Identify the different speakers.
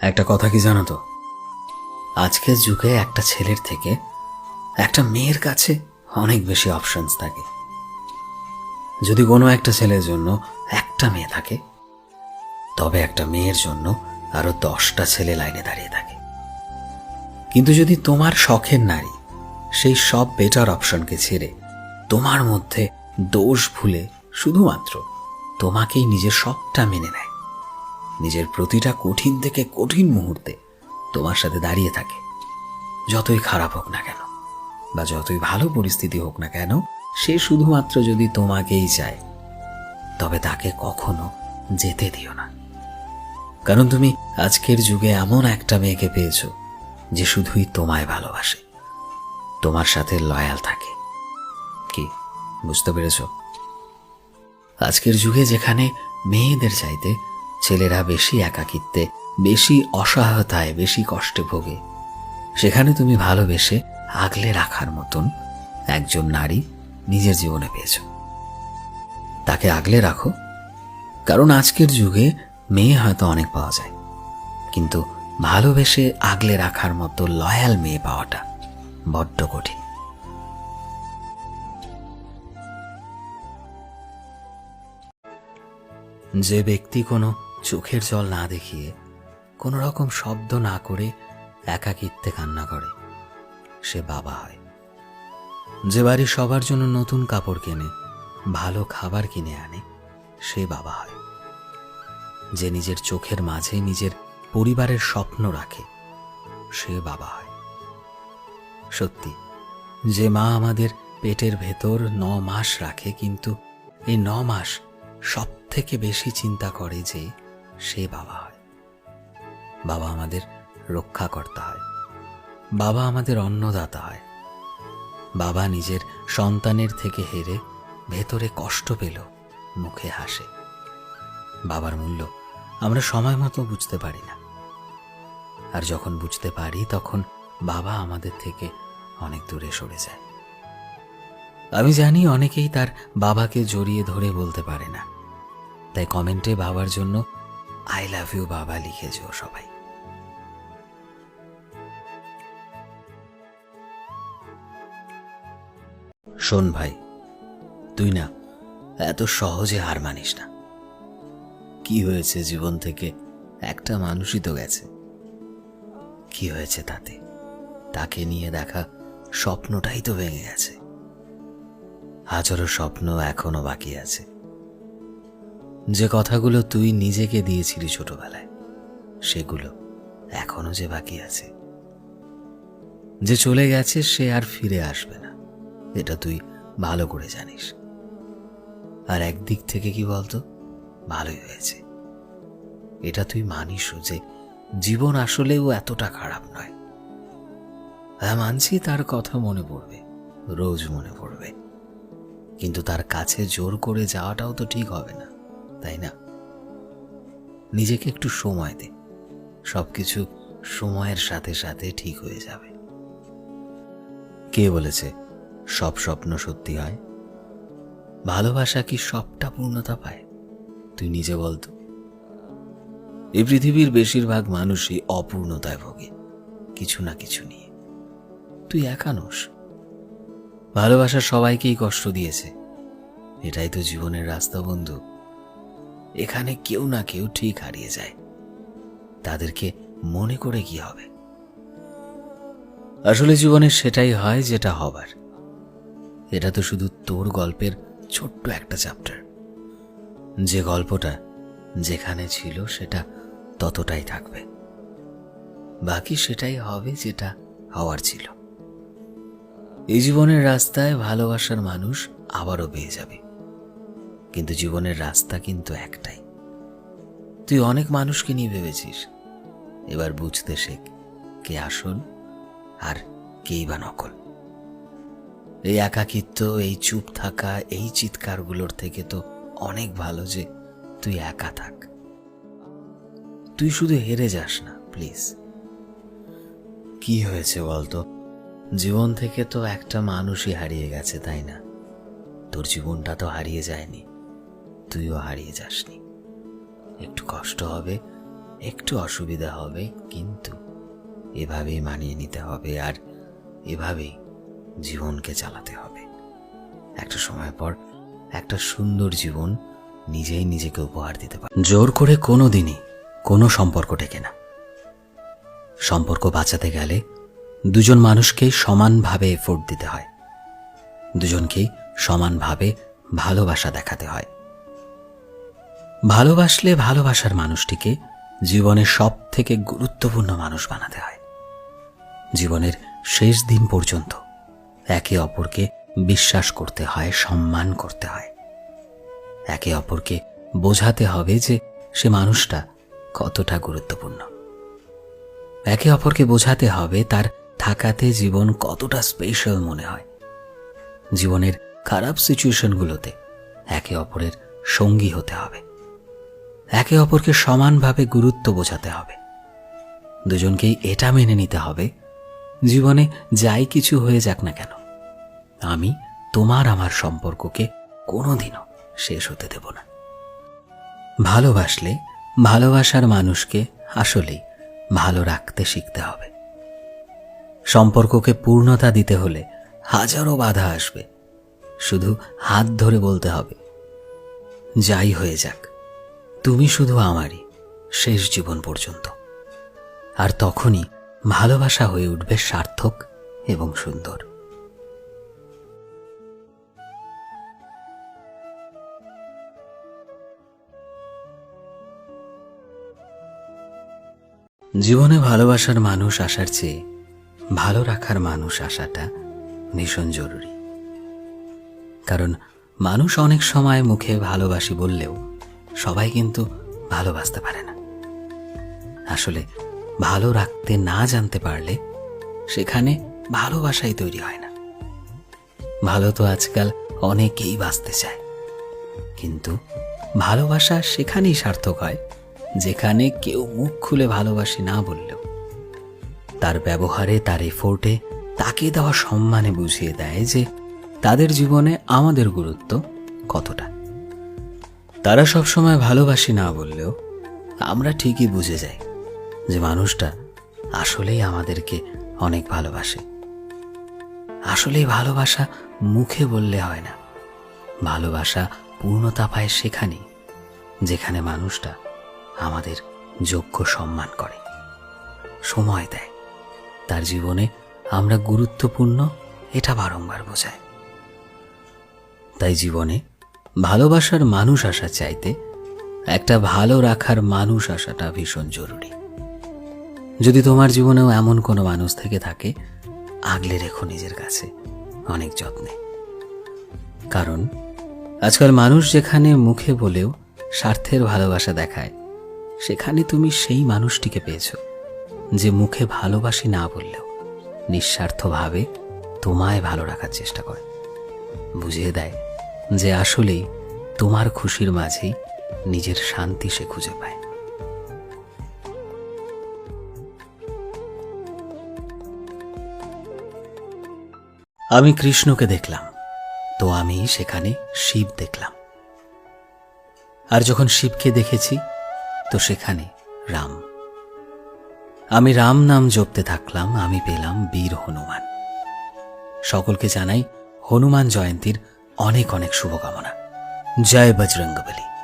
Speaker 1: একটা কথা কি জানো তো? আজকের যুগে একটা ছেলের থেকে একটা মেয়ের কাছে অনেক বেশি অপশনস থাকে। যদি কোনো একটা ছেলের জন্য একটা মেয়ে থাকে, তবে একটা মেয়ের জন্য আরও দশটা ছেলে লাইনে দাঁড়িয়ে থাকে। কিন্তু যদি তোমার শখের নারী সেই সব বেটার অপশনকে ছেড়ে তোমার মধ্যে দোষ ভুলে শুধুমাত্র তোমাকেই নিজের সবটা মেনে নেয় নিজের প্রতিটা কঠিন থেকে কঠিন মুহূর্তে তোমার সাথে দাঁড়িয়ে থাকে। যতই খারাপ হোক না কেন বা যতই ভালো পরিস্থিতি হোক না কেন, সে শুধুমাত্র যদি তোমাকেই চায়, তবে তাকে কখনো যেতে দিও না। কারণ তুমি আজকের যুগে এমন একটা মেয়েকে পেয়েছ যে শুধুই তোমায় ভালোবাসে। তোমার সাথে লয়াল থাকে। কি, বুঝতে পেরেছ? আজকের যুগে যেখানে মেয়েদের চাইতে ছেলেরা বেশি একাকিত্বে, বেশি অসহায়তায়, বেশি কষ্টে ভোগে। সেখানে তুমি ভালোবেসে আগলে রাখার মতন একজন নারী নিজের জীবনে পেয়েছ। তাকে আগলে রাখো, কারণ আজকের যুগে মেয়ে হয়তো অনেক পাওয়া যায়, কিন্তু ভালোবেসে আগলে রাখার মতো লয়াল মেয়ে পাওয়াটা বড্ড কঠিন। যে ব্যক্তি কোনো চোখের জল না দেখিয়ে কোনো রকম শব্দ না করে একাকিত্বে কান্না করে। সে বাবা হয়। যে বাড়ি সবার জন্য নতুন কাপড় কেনে, ভালো খাবার কিনে আনে, সে বাবা হয়। যে নিজের চোখের মাঝে নিজের পরিবারের স্বপ্ন রাখে, সে বাবা হয়। সত্যি, যে মা আমাদের পেটের ভেতর ন মাস রাখে, কিন্তু এই ন মাস সব থেকে বেশি চিন্তা করে যে সে বাবা হয়। বাবা আমাদের রক্ষাকর্তা হয়। বাবা আমাদের অন্নদাতা হয়। বাবা নিজের সন্তানের থেকে হেরে ভেতরে কষ্ট পেল মুখে হাসে। বাবার মূল্য আমরা সময় মতো বুঝতে পারি না। আর যখন বুঝতে পারি, তখন বাবা আমাদের থেকে অনেক দূরে সরে যায়। আমি জানি অনেকেই তার বাবাকে জড়িয়ে ধরে বলতে পারে না। তাই কমেন্টে বাবার জন্য আই লাভ ইউ বাবা লিখে যেও সবাই। শোন ভাই, তুই না এত সহজে হার মানিস না। কি হয়েছে জীবন থেকে একটা মানুষই তো গেছে। কি হয়েছে তাতে? তাকে নিয়ে দেখা স্বপ্নটাই তো ভেঙে গেছে। হাজারো স্বপ্ন এখনও বাকি আছে। যে কথাগুলো তুই নিজেকে দিয়েছিলি ছোটবেলায়, সেগুলো এখনও যে বাকি আছে। যে চলে গেছে, সে আর ফিরে আসবে না। এটা তুই ভালো করে জানিস। আর একদিক থেকে কি বলতো? ভালোই হয়েছে। এটা তুই মানিসও যে জীবন আসলেও এতটা খারাপ নয়। হ্যাঁ মানছি তার কথা মনে পড়বে, রোজ মনে পড়বে। কিন্তু তার কাছে জোর করে যাওয়াটাও তো ঠিক হবে না। তাই না? নিজেকে একটু সময় দে। সবকিছু সময়ের সাথে সাথে ঠিক হয়ে যাবে। কে বলেছে সব স্বপ্ন সত্যি হয়? ভালোবাসা কি সবটা পূর্ণতা পায়? তুই নিজে বলতো এই পৃথিবীর বেশিরভাগ মানুষই অপূর্ণতায় ভোগে, কিছু না কিছু নিয়ে। তুই একানোস ভালোবাসা সবাইকেই কষ্ট দিয়েছে। এটাই তো জীবনের রাস্তা বন্ধু। এখানে কেউ না কেউ ঠিক হারিয়ে যায়। তাদেরকে মনে করে কি হবে? আসলে জীবনে সেটাই হয় যেটা হবার। এটা তো শুধু তোর গল্পের ছোট্ট একটা চ্যাপ্টার। যে গল্পটা যেখানে ছিল সেটা ততটাই থাকবে। বাকি সেটাই হবে যেটা হওয়ার ছিল। এই জীবনের রাস্তায় ভালোবাসার মানুষ আবারও পেয়ে যাবে। কিন্তু জীবনের রাস্তা কিন্তু একটাই। তুই অনেক মানুষকে নিয়ে ভেবেছিস। এবার বুঝতে শেখ, কে আসল আর কেই বা নকল। এই একাকিত্ব, এই চুপ থাকা, এই চিৎকারগুলোর থেকে তো অনেক ভালো যে তুই একা থাক। তুই শুধু হেরে যাস না, প্লিজ। কি হয়েছে বলতো? জীবন থেকে তো একটা মানুষই হারিয়ে গেছে, তাই না? তোর জীবনটা তো হারিয়ে যায়নি। তুইও হারিয়ে যাসনি। একটু কষ্ট হবে, একটু অসুবিধা হবে, কিন্তু এভাবেই মানিয়ে নিতে হবে আর এভাবেই জীবনকে চালাতে হবে। একটা সময় পর একটা সুন্দর জীবন নিজেই নিজেকে উপহার দিতে পারে জোর করে কোনো দিনই কোনো সম্পর্ক টেকে না। সম্পর্ক বাঁচাতে গেলে দুজন মানুষকেই সমানভাবে এফোর্ট দিতে হয়। দুজনকেই সমানভাবে ভালোবাসা দেখাতে হয়। ভালোবাসলে ভালোবাসার মানুষটিকে জীবনের সব থেকে গুরুত্বপূর্ণ মানুষ বানাতে হয়। জীবনের শেষ দিন পর্যন্ত একে অপরকে বিশ্বাস করতে হয়, সম্মান করতে হয়। একে অপরকে বোঝাতে হবে যে সে মানুষটা কতটা গুরুত্বপূর্ণ। একে অপরকে বোঝাতে হবে তার থাকাতে জীবন কতটা স্পেশাল মনে হয়। জীবনের খারাপ সিচুয়েশনগুলোতে একে অপরের সঙ্গী হতে হবে। একে অপরকে সমানভাবে গুরুত্ব বোঝাতে হবে। দুজনকেই এটা মেনে নিতে হবে, জীবনে যাই কিছু হয়ে যাক না কেন, আমি তোমার আমার সম্পর্ককে কোনোদিনও শেষ হতে দেব না। ভালোবাসলে ভালোবাসার মানুষকে আসলেই ভালো রাখতে শিখতে হবে। সম্পর্ককে পূর্ণতা দিতে হলে হাজারো বাধা আসবে, শুধু হাত ধরে বলতে হবে, যাই হয়ে যাক। তুমি শুধু আমারই শেষ জীবন পর্যন্ত। আর তখনই ভালোবাসা হয়ে উঠবে সার্থক এবং সুন্দর। জীবনে ভালোবাসার মানুষ আসার চেয়ে ভালো রাখার মানুষ আসাটা ভীষণ জরুরি। কারণ মানুষ অনেক সময় মুখে ভালোবাসি বললেও সবাই কিন্তু ভালোবাসতে পারে না। আসলে ভালো রাখতে না জানতে পারলে সেখানে ভালোবাসাই তৈরি হয় না। ভালো তো আজকাল অনেকেই বাঁচতে চায়। কিন্তু ভালোবাসা সেখানেই সার্থক হয়, যেখানে কেউ মুখ খুলে ভালোবাসি না বললেও। তার ব্যবহারে, তার এফোর্টে তাকে দেওয়া সম্মানে বুঝিয়ে দেয় যে তাদের জীবনে আমাদের গুরুত্ব কতটা। তারা সবসময় ভালোবাসি না বললেও আমরা ঠিকই বুঝে যাই যে মানুষটা আসলেই আমাদেরকে অনেক ভালোবাসে। আসলেই ভালোবাসা মুখে বললে হয় না। ভালোবাসা পূর্ণতা পায় সেখানেই, যেখানে মানুষটা আমাদের যোগ্য সম্মান করে। সময় দেয়। তার জীবনে আমরা গুরুত্বপূর্ণ এটা বারংবার বোঝায়। তাই জীবনে ভালোবাসার মানুষ আসা চাইতে একটা ভালো রাখার মানুষ আসাটা ভীষণ জরুরি। যদি তোমার জীবনেও এমন কোনো মানুষ থেকে থাকে, আগলে রেখো নিজের কাছে অনেক যত্নে। কারণ, আজকাল মানুষ যেখানে মুখে বলেও স্বার্থের ভালোবাসা দেখায়, সেখানে তুমি সেই মানুষটিকে পেয়েছ যে মুখে ভালোবাসি না বললেও নিঃস্বার্থভাবে তোমায় ভালো রাখার চেষ্টা করে। বুঝিয়ে দেয় যে আসলেই তোমার খুশির মাঝেই নিজের শান্তি সে খুঁজে পায়। আমি কৃষ্ণকে দেখলাম, তো আমি সেখানে শিব দেখলাম। আর যখন শিবকে দেখেছি, তো সেখানে রাম। আমি রাম নাম জপতে থাকলাম, আমি পেলাম বীর হনুমান। সকলকে জানাই হনুমান জয়ন্তীর অনেক অনেক শুভকামনা। জয় বজরঙ্গবলী।